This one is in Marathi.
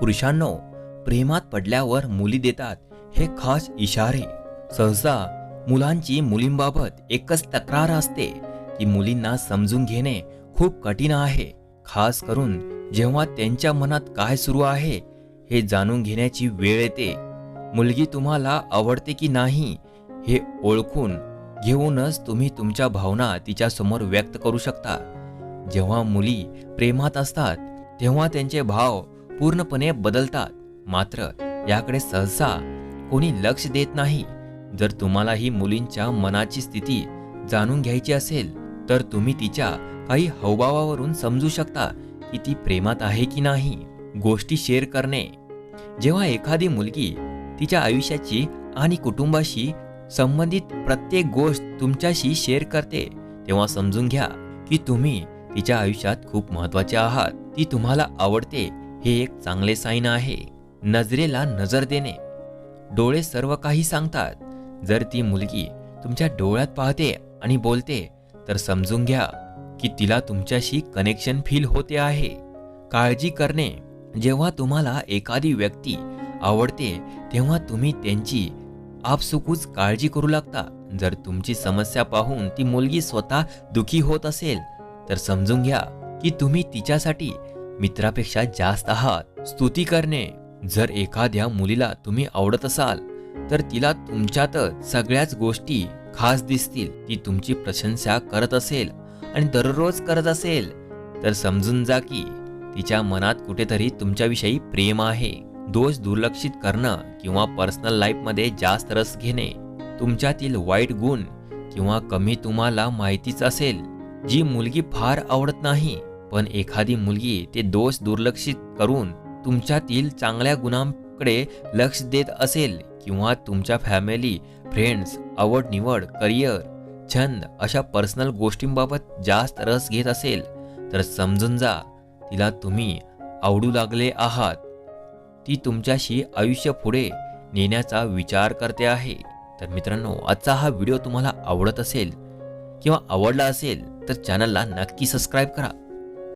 पुरुषांनो प्रेमात पडल्यावर मुली देतात हे खास इशारे. सहसा मुलांची मुलींबाबत एकच तक्रार असते की मुलींना समजून घेणे खूप कठीण आहे. खास करून जेव्हा त्यांच्या मनात काय सुरू आहे हे जाणून घेण्याची वेळ येते. मुलगी तुम्हाला आवडते की नाही हे ओळखून घेऊनच तुम्ही तुमच्या भावना तिच्यासमोर व्यक्त करू शकता. जेव्हा मुली प्रेमात असतात तेव्हा त्यांचे भाव पूर्णपणे बदलतात. मात्र याकडे सहसा कोणी लक्ष देत नाही. जर तुम्हाला ही मुलींच्या मनाची स्थिती जाणून घ्यायची असेल तर तुम्ही तिच्या काही हावभावावरून समजू शकता की ती प्रेमात आहे की नाही. गोष्टी शेअर करणे. जेव्हा एखादी मुलगी तिच्या आयुष्याची आणि कुटुंबाशी संबंधित प्रत्येक गोष्ट तुमच्याशी शेअर करते तेव्हा समजून घ्या की तुम्ही तिच्या आयुष्यात खूप महत्त्वाचे आहात. ती तुम्हाला आवडते हे एक चांगले साईन आहे. नजरेला नजर देणे. डोळे सर्व काही सांगतात. जर ती मुलगी तुमच्या डोळ्यात पाहते आणि बोलते तर समजून घ्या की तिला तुमच्याशी कनेक्शन फील होते आहे. काळजी करणे. जेव्हा तुम्हाला एखादी व्यक्ती आवडते तेव्हा तुम्ही त्यांची आपसुकूच काळजी करू लागता. जर तुमची समस्या पाहून ती मुलगी स्वतः दुखी होत असेल तर समजून घ्या की तुम्ही तिच्यासाठी मित्रापेक्षा जास्त आहात. स्तुती करणे. जर एखाद्या मुलीला तुम्ही आवडत असाल तर तिला तुमच्यातच सगळ्याच गोष्टी खास दिसतील. ती तुमची प्रशंसा करत असेल आणि दररोज करत असेल तर समजून जा की तिच्या मनात कुठेतरी तुमच्याविषयी प्रेम आहे. दोष दुर्लक्षित करणं किंवा पर्सनल लाईफमध्ये जास्त रस घेणे तुमच्यातील वाईट गुण किंवा कमी तुम्हाला माहितीच असेल जी मुलगी फार आवडत नाही. पण एखादी मुलगी ते दोष दुर्लक्षित करून तुमच्यातील चांगल्या गुणांकडे लक्ष देत असेल किंवा तुमच्या फॅमिली फ्रेंड्स आवड निवड करिअर छंद अशा पर्सनल गोष्टींबाबत जास्त रस घेत असेल तर समजून जा तिला तुम्ही आवडू लागले आहात. ती तुमच्याशी आयुष्य पुढे नेण्याचा विचार करते आहे. तर मित्रांनो आजचा हा व्हिडिओ तुम्हाला आवडत असेल किंवा आवडला असेल तर चॅनलला नक्की सबस्क्राईब करा.